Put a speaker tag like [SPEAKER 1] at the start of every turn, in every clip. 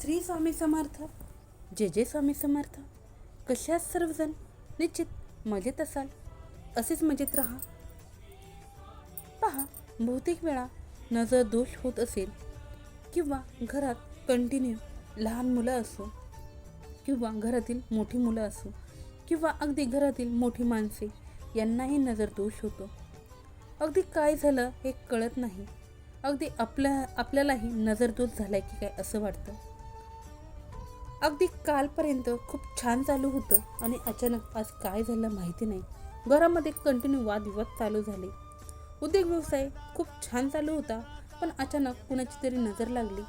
[SPEAKER 1] श्री स्वामी समर्थ. जे जे स्वामी समर्थ. कशात सर्वजण? निश्चित मजेत असाल. असेच मजेत राहा. पहा बहुतेक वेळा नजर दोष होत असेल किंवा घरात कंटिन्यू लहान मुलं असो किंवा घरातील मोठी मुलं असो किंवा अगदी घरातील मोठी माणसे यांनाही नजर दोष होतो. अगदी काय झालं हे कळत नाही. अगदी आपल्या आपल्यालाही नजर दोष झालाय की काय असं वाटतं? अगदी कालपर्यंत खूप छान चालू होतं आणि अचानक आज काय झालं माहिती नाही. घरामध्ये कंटिन्यू वादविवाद चालू झाले. उद्योग व्यवसाय खूप छान चालू होता पण अचानक कुणाची तरी नजर लागली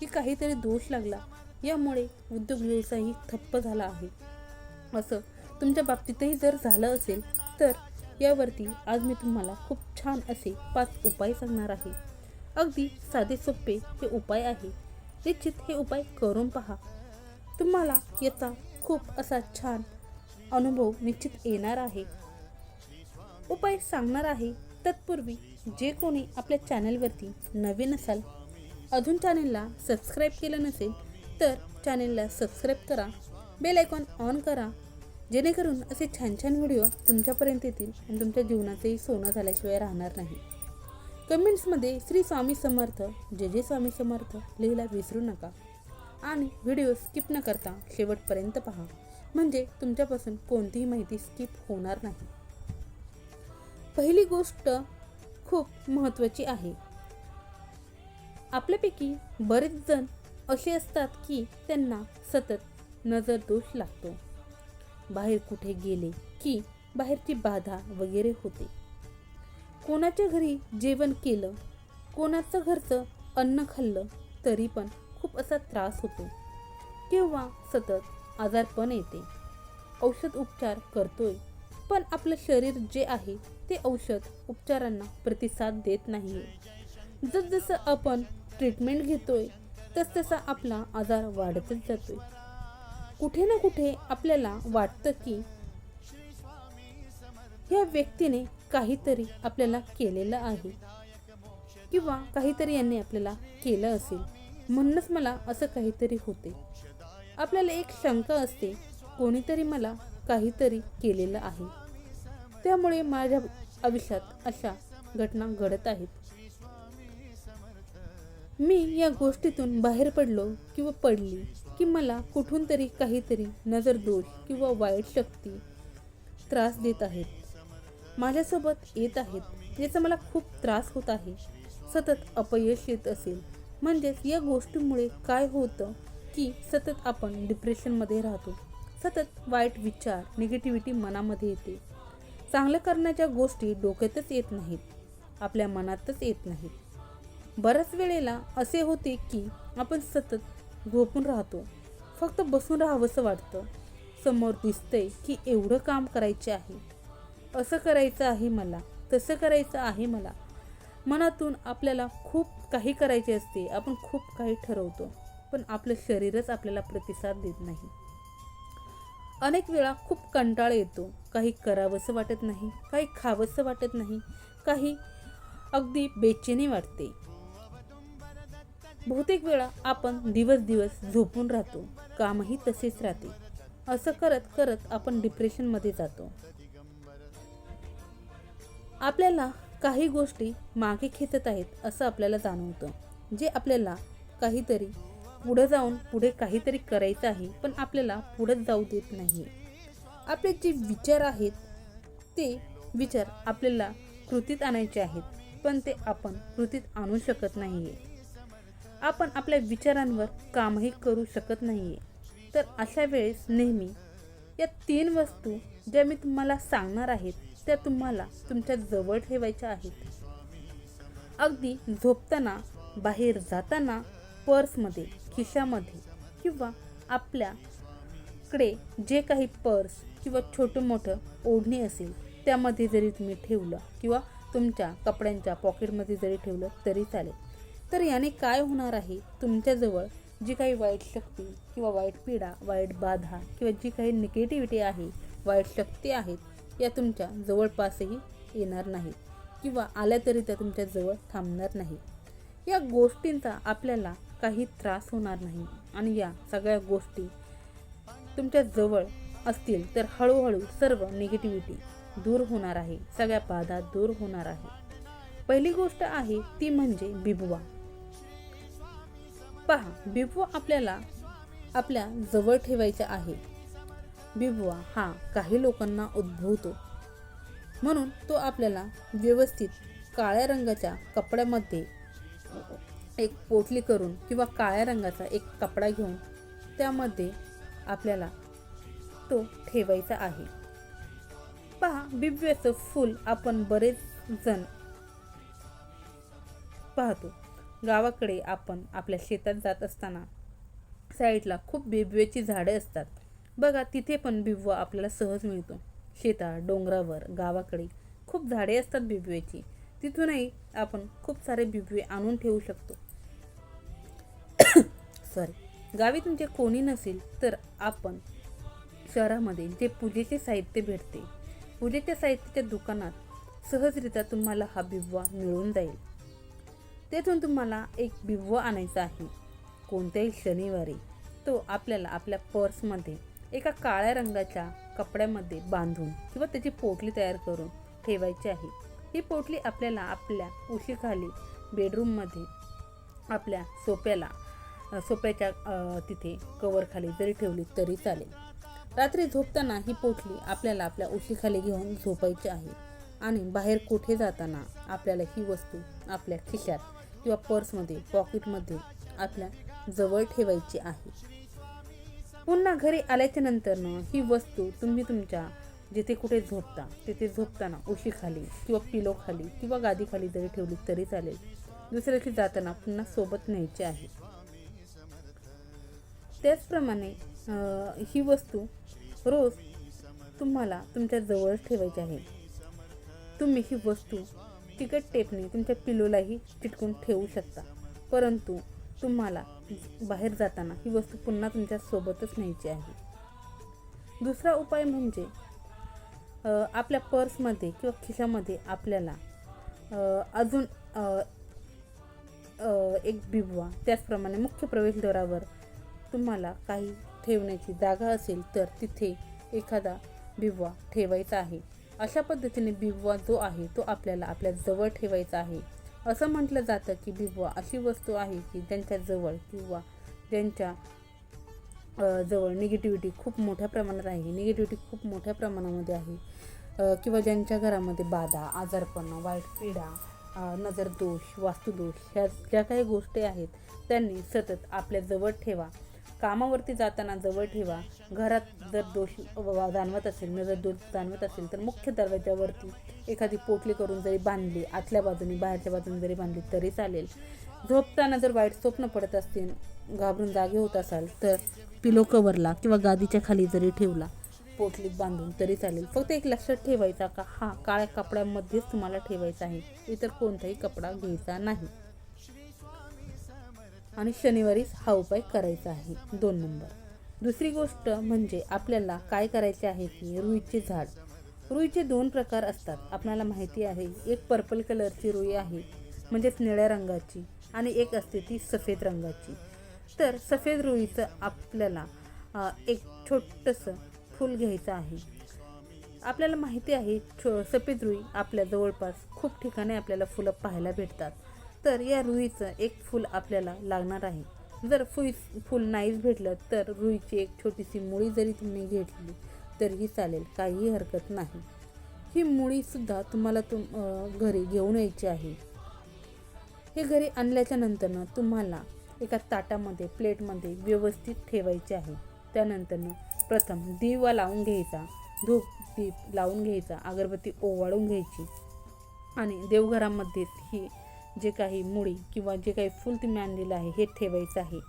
[SPEAKER 1] की काहीतरी दोष लागला. यामुळे उद्योग व्यवसायही ठप्प झाला आहे. असं तुमच्या बाबतीतही जर झालं असेल तर यावरती आज मी तुम्हाला खूप छान असे पाच उपाय सांगणार आहे. अगदी साधे सोपे हे उपाय आहे. निश्चित हे उपाय करून पहा. तुम्हाला याचा खूप असा छान अनुभव निश्चित येणार आहे. उपाय सांगणार आहे. तत्पूर्वी जे कोणी आपल्या चॅनलवरती नवीन असाल अजून चॅनलला सबस्क्राईब केलं नसेल तर चॅनलला सबस्क्राईब करा बेल आयकॉन ऑन करा जेणेकरून असे छान छान व्हिडिओ तुमच्यापर्यंत येतील आणि तुमच्या जीवनाचंही सोनं झाल्याशिवाय राहणार नाही. कमेंट्समध्ये श्री स्वामी समर्थ जे जे स्वामी समर्थ लिहायला विसरू नका. आणि व्हिडिओ स्किप न करता शेवटपर्यंत पहा. म्हणजे तुमच्यापासून कोणतीही माहिती स्किप होणार नाही. पहिली गोष्ट खूप महत्त्वाची आहे. आपल्यापैकी बरेच जण असे असतात की त्यांना सतत नजर दोष लागतो. बाहेर कुठे गेले की बाहेरची बाधा वगैरे होते. कोणाच्या घरी जेवण केलं कोणाचं घरचं अन्न खाल्लं तरी पण खूप असा त्रास होतो किंवा सतत आजारपण येते. औषध उपचार करतोय पण आपलं शरीर जे आहे ते औषध उपचारांना प्रतिसाद देत नाही जसजसं आपण ट्रीटमेंट घेतोय तसतसा आपला आजार वाढतच जातोय. कुठे ना कुठे आपल्याला वाटतं की या व्यक्तीने काहीतरी आपल्याला केलेलं आहे किंवा काहीतरी यांनी आपल्याला केलं असेल. म्हणूनच मला असं काहीतरी होते. आपल्याला एक शंका असते कोणीतरी मला काहीतरी केलेलं आहे. त्यामुळे माझ्या आयुष्यात अशा घटना घडत आहेत. मी या गोष्टीतून बाहेर पडलो किंवा पडली की मला कुठून तरी काहीतरी नजर दोष किंवा वाईट शक्ती त्रास देत आहेत. माझ्यासोबत येत आहेत याचा मला खूप त्रास होत आहे. सतत अपयश येत असेल. म्हणजेच या गोष्टीमुळे काय होतं की सतत आपण डिप्रेशनमध्ये राहतो. सतत वाईट विचार निगेटिव्हिटी मनामध्ये येते. चांगलं करण्याच्या गोष्टी डोक्यातच येत नाहीत. आपल्या मनातच येत नाहीत. बऱ्याच वेळेला असे होते की आपण सतत झोपून राहतो. फक्त बसून राहावंसं वाटतं. समोर दिसतंय की एवढं काम करायचे आहे. असं करायचं आहे मला तसं करायचं आहे मला. मनातून आपल्याला खूप काही करायचे असते आपण खूप काही ठरवतो पण आपलं शरीरच आपल्याला प्रतिसाद देत नाही. अनेक वेळा खूप कंटाळ येतो. काही करावंसं वाटत नाही काही खावंसं वाटत नाही काही अगदी बेचैनी वाटते. बहुतेक वेळा आपण दिवस दिवस झोपून राहतो कामही तसेच राहते. असं करत करत आपण डिप्रेशनमध्ये जातो. आपल्याला काही गोष्टी मागे खेचत आहेत असं आपल्याला जाणवतं जे आपल्याला काहीतरी पुढं जाऊन पुढे काहीतरी करायचं आहे पण आपल्याला पुढं जाऊ देत नाही. आपले जे विचार आहेत ते विचार आपल्याला कृतीत आणायचे आहेत पण ते आपण कृतीत आणू शकत नाही आहे आपण आपल्या विचारांवर कामही करू शकत नाही आहे तर अशा वेळेस नेहमी या तीन वस्तू ज्या मी तुम्हाला सांगणार आहेत त्या तुम्हाला तुमच्या जवळ ठेवायच्या आहेत. अगदी झोपताना बाहेर जाताना पर्समध्ये खिशामध्ये किंवा आपल्याकडे जे काही पर्स किंवा छोटं मोठं ओढणी असेल त्यामध्ये जरी तुम्ही ठेवलं किंवा तुमच्या कपड्यांच्या पॉकेटमध्ये जरी ठेवलं तरी चालेल. तर याने काय होणार आहे? तुमच्याजवळ जी काही वाईट शक्ती किंवा वाईट पीडा वाईट बाधा किंवा जी काही निगेटिव्हिटी आहे वाईट शक्ती आहेत या तुमच्या जवळपासही येणार नाही किंवा आल्या तरी त्या तुमच्या जवळ थांबणार नाही. या गोष्टींचा आपल्याला काही त्रास होणार नाही आणि या सगळ्या गोष्टी तुमच्या जवळ असतील तर हळूहळू सर्व निगेटिव्हिटी दूर होणार आहे सगळ्या बाधा दूर होणार आहे. पहिली गोष्ट आहे ती म्हणजे बिबवा. पहा बिबवा आपल्याला आपल्या जवळ ठेवायचा आहे. बिबवा हा काही लोकांना उद्भवतो. म्हणून तो आपल्याला व्यवस्थित काळ्या रंगाच्या कपड्यामध्ये एक पोटली करून किंवा काळ्या रंगाचा एक कपडा घेऊन त्यामध्ये आपल्याला तो ठेवायचा आहे. पहा बिबव्याचं फूल आपण बरेच जण पाहतो. गावाकडे आपण आपल्या शेतात जात असताना साईडला खूप बिबवेची झाडे असतात. बघा तिथे पण बिबवा आपल्याला सहज मिळतो. शेतात डोंगरावर गावाकडे खूप झाडे असतात बिबव्याची. तिथूनही आपण खूप सारे बिबवे आणून ठेवू शकतो. सॉरी गावी तुमचे कोणी नसेल तर आपण शहरामध्ये जे पूजेचे साहित्य भेटते पूजेच्या साहित्याच्या दुकानात सहजरित्या तुम्हाला हा बिबवा मिळून जाईल. तेथून तुम्हाला एक बिबवा आणायचा आहे. कोणत्याही शनिवारी तो आपल्याला आपल्या पर्समध्ये एका काळ्या रंगाच्या कपड्यामध्ये बांधून किंवा त्याची पोटली तयार करून ठेवायची आहे. ही पोटली आपल्याला आपल्या उशीखाली बेडरूममध्ये आपल्या सोप्याला सोप्याच्या तिथे कवरखाली जरी ठेवली तरी चालेल. रात्री झोपताना ही पोटली आपल्याला आपल्या उशीखाली घेऊन झोपायची आहे आणि बाहेर कुठे जाताना आपल्याला ही वस्तू आपल्या खिशात किंवा पर्समध्ये पॉकेटमध्ये आपल्या जवळ ठेवायची आहे. पुन्हा घरी आल्याच्या नंतरनं ही वस्तू तुम्ही तुमच्या जिथे कुठे झोपता तिथे झोपताना उशीखाली किंवा पिलोखाली किंवा गादीखाली जरी ठेवली तरी चालेल. दुसऱ्याशी जाताना पुन्हा सोबत न्यायची आहे. त्याचप्रमाणे ही वस्तू रोज तुम्हाला तुमच्या जवळ ठेवायची आहे. तुम्ही ही वस्तू तिकट टेपने तुमच्या पिलोलाही चिटकून ठेवू शकता. परंतु तुम्हाला बाहेर जाताना ही वस्तू पुन्हा तुमच्या सोबतच न्यायची आहे. दुसरा उपाय म्हणजे आपल्या पर्समध्ये किंवा खिशामध्ये आपल्याला अजून एक बिबवा त्याचप्रमाणे मुख्य प्रवेशद्वारावर तुम्हाला काही ठेवण्याची जागा असेल तर तिथे एखादा बिबवा ठेवायचा आहे. अशा पद्धतीने बिबवा जो आहे तो आपल्याला आपल्या जवळ ठेवायचा आहे. असं म्हटलं जातं की बिबवा अशी वस्तू आहे की ज्यांच्याजवळ किंवा ज्यांच्या जवळ निगेटिव्हिटी खूप मोठ्या प्रमाणात आहे. निगेटिव्हिटी खूप मोठ्या प्रमाणामध्ये आहे. किंवा ज्यांच्या घरामध्ये बाधा आजारपण वाईट पीडा नजरदोष वास्तुदोष ह्या ज्या काही गोष्टी आहेत त्यांनी सतत आपल्या जवळ ठेवा. कामावरती जाताना जवळ ठेवा. घरात जर दोष जाणवत असेल नजर दोष जाणवत असेल तर मुख्य दरवाजावरती एखादी पोटली करून जरी बांधली आतल्या बाजूने बाहेरच्या बाजूने जरी बांधली तरी चालेल. झोपताना जर वाईट स्वप्न पडत असतील घाबरून जागे होत असाल तर पिलो कवरला किंवा गादीच्या खाली जरी ठेवला पोटलीत बांधून तरी चालेल. फक्त एक लक्षात ठेवायचा का? हा काळ्या कपड्यामध्येच तुम्हाला ठेवायचा आहे. इतर कोणताही कपडा घ्यायचा नाही. आणि शनिवारीच हा उपाय करायचा आहे. दोन नंबर. दुसरी गोष्ट म्हणजे आपल्याला काय करायचे आहे की रुईचे झाड. रुईचे दोन प्रकार असतात. आपल्याला माहिती आहे एक पर्पल कलरची रुई आहे म्हणजेच निळ्या रंगाची आणि एक असते ती सफेद रंगाची. तर सफेद रुईचं आपल्याला एक छोटंसं फूल घ्यायचं आहे. आपल्याला माहिती आहे छो सफेद रुई आपल्या जवळपास खूप ठिकाणी आपल्याला फुलं पाहायला भेटतात. तर या रुईचं एक फूल आपल्याला लागणार आहे. जर फुई फूल नाहीच भेटलं तर रुईची एक छोटीशी मुळी जरी तुम्ही घेतली तरीही चालेल काहीही हरकत नाही. ही मुळीसुद्धा तुम्हाला तुम घरी घेऊन यायची आहे. हे घरी आणल्याच्या नंतरनं तुम्हाला एका ताटामध्ये प्लेटमध्ये व्यवस्थित ठेवायचे आहे. त्यानंतरनं प्रथम दिवा लावून घ्यायचा धूप दीप लावून घ्यायचा अगरबत्ती ओवाळून घ्यायची आणि देवघरामध्येच ही जे काही मुळी किंवा जे काही फूल तुम्ही आणलेलं आहे हे ठेवायचं आहे.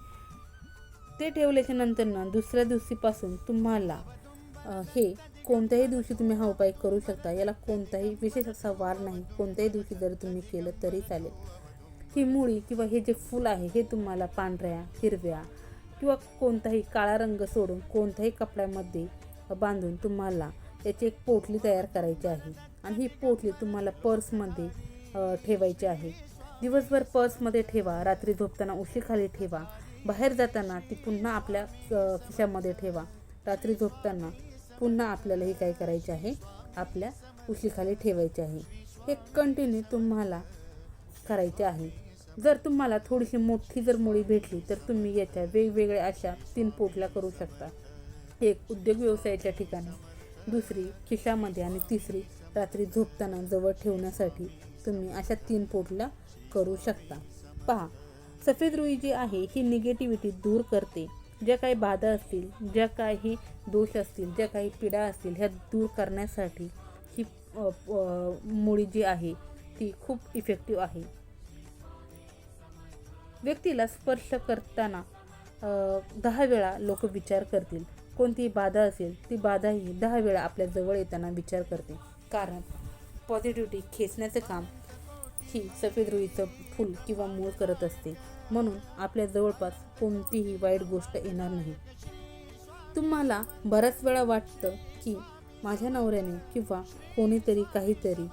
[SPEAKER 1] ते ठेवल्याच्या नंतरनं दुसऱ्या दिवशीपासून तुम्हाला हे कोणत्याही दिवशी तुम्ही हा उपाय करू शकता. याला कोणताही विशेष असा वार नाही. कोणत्याही दिवशी जर तुम्ही केलं तरी चालेल. ही मुळी किंवा हे जे फूल आहे हे तुम्हाला पांढऱ्या हिरव्या किंवा कोणताही काळा रंग सोडून कोणत्याही कपड्यामध्ये बांधून तुम्हाला याची एक पोटली तयार करायची आहे. आणि ही पोटली तुम्हाला पर्समध्ये ठेवायची आहे. दिवसभर पर्समध्ये ठेवा रात्री झोपताना उशीखाली ठेवा बाहेर जाताना ती पुन्हा आपल्या खिशामध्ये ठेवा. रात्री झोपताना पुन्हा आपल्याला हे काय करायचे आहे? आपल्या उशीखाली ठेवायचे आहे. हे कंटिन्यू तुम्हाला करायचे आहे. जर तुम्हाला थोडीशी मोठी जर मुळी भेटली तर तुम्ही याच्या वेगवेगळ्या अशा तीन पोटल्या करू शकता. एक उद्योग व्यवसायाच्या ठिकाणी. दुसरी खिशामध्ये. आणि तिसरी रात्री झोपताना जवळ ठेवण्यासाठी तुम्ही अशा तीन पोटल्या करू शकता. पहा सफेद रुई जी आहे ही निगेटिव्हिटी दूर करते. ज्या काही बाधा असतील ज्या काही दोष असतील ज्या काही पिढ्या असतील ह्या दूर करण्यासाठी ही मुळी जी आहे ती खूप इफेक्टिव्ह आहे. व्यक्तीला स्पर्श करताना दहा वेळा लोक विचार करतील. कोणतीही बाधा असेल ती बाधाही दहा वेळा आपल्या जवळ येताना विचार करते. कारण पॉझिटिव्हिटी खेचण्याचं काम ही सफेद रुईचं फूल किंवा मूळ करत असते. म्हणून आपल्या जवळपास कोणतीही वाईट गोष्ट येणार नाही. तुम्हाला बऱ्याच वेळा वाटतं की माझ्या नवऱ्याने किंवा कोणीतरी काहीतरी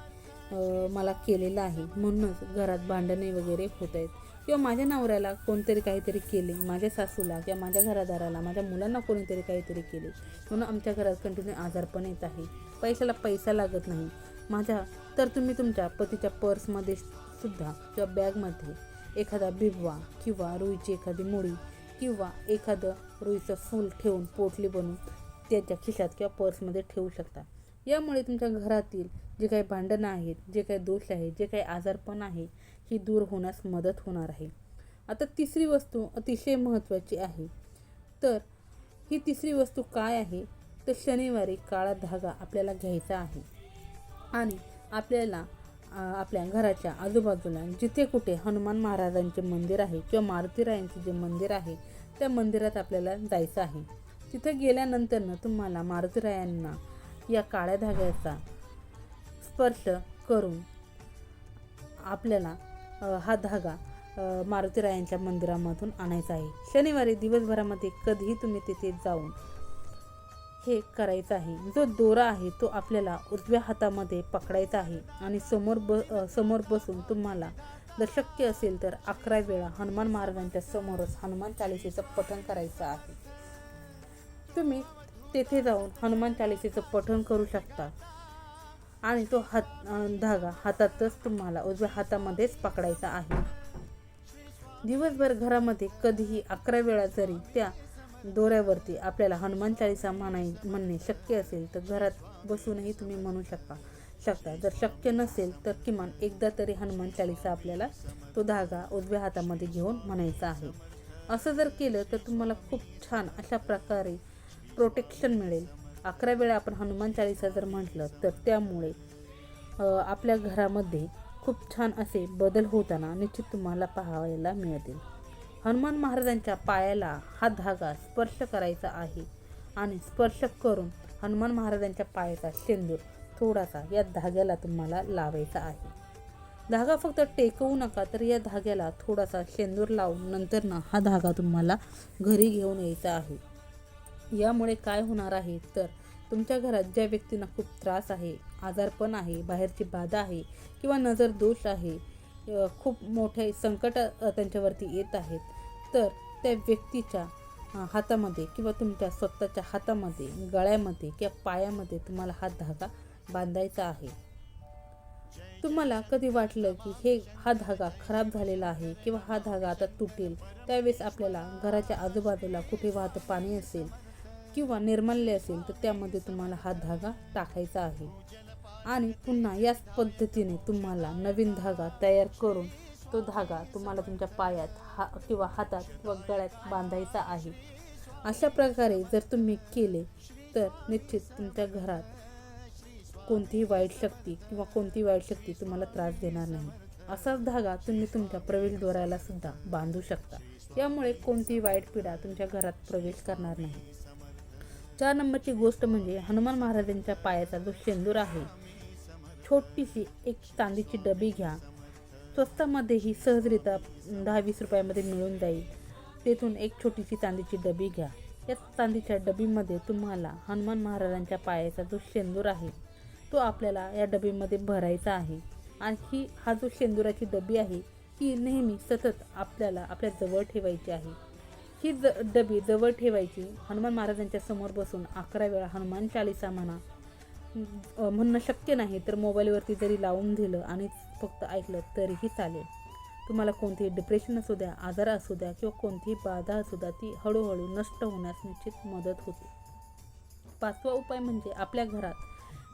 [SPEAKER 1] मला केलेलं आहे. म्हणूनच घरात भांडणे वगैरे होत आहेत. किंवा माझ्या नवऱ्याला कोणतरी काहीतरी केले माझ्या सासूला किंवा माझ्या घरादाराला माझ्या मुलांना कोणीतरी काहीतरी केले. म्हणून आमच्या घरात कंटिन्यू आजारपण येत आहे. पैशाला पैसा लागत नाही. माझ्या तर तुम्ही तुमच्या पतीच्या पर्समध्ये सुद्धा किंवा बॅगमध्ये एखादा बिबवा किंवा रुईची एखादी मुळी किंवा एखादं रुईचं फूल ठेवून पोटली बनवून त्याच्या खिशात किंवा पर्समध्ये ठेवू शकता. यामुळे तुमच्या घरातील जे काही भांडणं आहेत जे काही दोष आहेत जे काही आजारपण आहे ही दूर होण्यास मदत होणार आहे. आता तिसरी वस्तू अतिशय महत्त्वाची आहे. तर ही तिसरी वस्तू काय आहे? तर शनिवारी काळा धागा आपल्याला घ्यायचा आहे. आणि आपल्याला आपल्या घराच्या आजूबाजूला जिथे कुठे हनुमान महाराजांचे मंदिर आहे किंवा मारुतीरायांचे जे मंदिर आहे त्या मंदिरात आपल्याला जायचं आहे. तिथे गेल्यानंतरनं तुम्हाला मारुतीरायांना या काळ्या धाग्याचा स्पर्श करून आपल्याला हा धागा मारुतीरायांच्या मंदिरामधून आणायचा आहे. शनिवारी दिवसभरामध्ये कधीही तुम्ही तिथे जाऊन हे करायचं आहे. जो दोरा आहे तो आपल्याला उजव्या हातामध्ये पकडायचा आहे आणि समोर ब समोर बसून तुम्हाला जर शक्य असेल तर अकरा वेळा हनुमान महाराजांच्या समोरच हनुमान चालिसेचं पठण करायचं आहे. तुम्ही तेथे जाऊन हनुमान चालिसेचं पठण करू शकता आणि तो हात धागा हातातच तुम्हाला उजव्या हातामध्येच पकडायचा आहे. दिवसभर घरामध्ये कधीही अकरा वेळा जरी त्या दोऱ्यावरती आपल्याला हनुमान चाळीसा म्हणाय म्हणणे शक्य असेल तर घरात बसूनही तुम्ही म्हणू शकता शकता. जर शक्य नसेल तर किमान एकदा तरी हनुमान चाळीसा आपल्याला तो धागा उजव्या हातामध्ये घेऊन म्हणायचा आहे. असं जर केलं तर तुम्हाला खूप छान अशा प्रकारे प्रोटेक्शन मिळेल. अकरा वेळा आपण हनुमान चाळीसा जर म्हटलं तर त्यामुळे आपल्या घरामध्ये खूप छान असे बदल होताना निश्चित तुम्हाला पाहायला मिळतील. हनुमान महाराजांच्या पायाला हा धागा स्पर्श करायचा आहे आणि स्पर्श करून हनुमान महाराजांच्या पायाचा शेंदूर थोडासा या धाग्याला तुम्हाला लावायचा आहे. धागा फक्त टेकवू नका तर या धाग्याला थोडासा शेंदूर लावून नंतर ना हा धागा तुम्हाला घरी घेऊन यायचा आहे. यामुळे काय होणार आहे? तर तुमच्या घरात ज्या व्यक्तींना खूप त्रास आहे आजारपण आहे बाहेरची बाधा आहे किंवा नजर दोष आहे खूप मोठे संकट त्यांच्यावरती येत आहेत. तर त्या व्यक्तीच्या हातामध्ये किंवा तुमच्या स्वतःच्या हातामध्ये गळ्यामध्ये किंवा पायामध्ये तुम्हाला हा धागा बांधायचा आहे. तुम्हाला कधी वाटलं की हे हा धागा खराब झालेला आहे किंवा हा धागा आता तुटेल? त्यावेळेस आपल्याला घराच्या आजूबाजूला कुठे वाहतं पाणी असेल किंवा निर्माल्य असेल तर त्यामध्ये तुम्हाला हा धागा टाकायचा आहे. आणि पुन्हा याच पद्धतीने तुम्हाला नवीन धागा तयार करून तो धागा तुम्हाला तुमच्या पायात हा किंवा हातात किंवा गळ्यात बांधायचा आहे. अशा प्रकारे जर तुम्ही केले तर निश्चित तुमच्या घरात कोणतीही वाईट शक्ती किंवा कोणती वाईट शक्ती तुम्हाला त्रास देणार नाही. असाच धागा तुम्ही तुमच्या प्रवेशद्वाराला सुद्धा बांधू शकता. यामुळे कोणतीही वाईट पिढा तुमच्या घरात प्रवेश करणार नाही. चार नंबरची गोष्ट म्हणजे हनुमान महाराजांच्या पायाचा जो शेंदूर आहे छोटीशी एक चांदीची डबी घ्या. स्वस्तामध्ये ही सहजरित्या दहा वीस रुपयामध्ये मिळून जाईल. तेथून एक छोटीशी चांदीची डबी घ्या. या चांदीच्या डबीमध्ये तुम्हाला हनुमान महाराजांच्या पायाचा जो शेंदूर आहे तो आपल्याला या डबीमध्ये भरायचा आहे. आणि ही हा जो शेंदुराची डबी आहे ती नेहमी सतत आपल्याला आपल्या जवळ ठेवायची आहे. ही ज डबी जवळ ठेवायची हनुमान महाराजांच्या समोर बसून अकरा वेळा हनुमान चालिसा म्हणा म्हणणं शक्य नाही तर मोबाईलवरती जरी लावून दिलं आणि फक्त ऐकलं तरीही चालेल. तुम्हाला कोणतेही डिप्रेशन असू द्या आजार असू द्या किंवा कोणतीही बाधा असू द्या ती हळूहळू नष्ट होण्यास निश्चित मदत होते. पाचवा उपाय म्हणजे आपल्या घरात.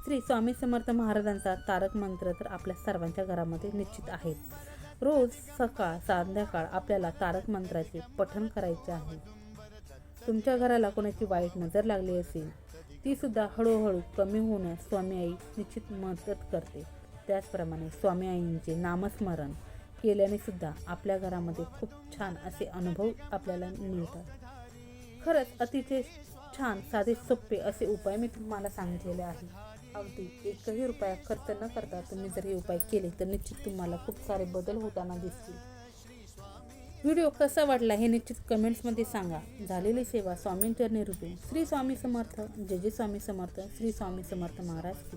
[SPEAKER 1] श्री स्वामी समर्थ महाराजांचा तारक मंत्र तर आपल्या सर्वांच्या घरामध्ये निश्चित आहे. रोज सकाळ संध्याकाळ आपल्याला तारक मंत्राचे पठण करायचे आहे. तुमच्या घराला कोणाची वाईट नजर लागली असेल तीसुद्धा हळूहळू कमी होण्यास स्वामी आई निश्चित मदत करते. त्याचप्रमाणे स्वामी आईंचे नामस्मरण केल्याने सुद्धा आपल्या घरामध्ये खूप छान असे अनुभव आपल्याला मिळतात. खरंच अतिशय छान साधे सोपे असे उपाय मी तुम्हाला सांगितलेले आहे अगदी एकही रुपया खर्च न करता तुम्ही जर हे उपाय केले तर निश्चित तुम्हाला खूप सारे बदल होताना दिसतील. व्हिडिओ कसा वाटला हे निश्चित कमेंट्समध्ये सांगा. झालेली सेवा स्वामींच्या निरूपी श्री स्वामी समर्थ. जय जय स्वामी समर्थ. श्री स्वामी समर्थ महाराज की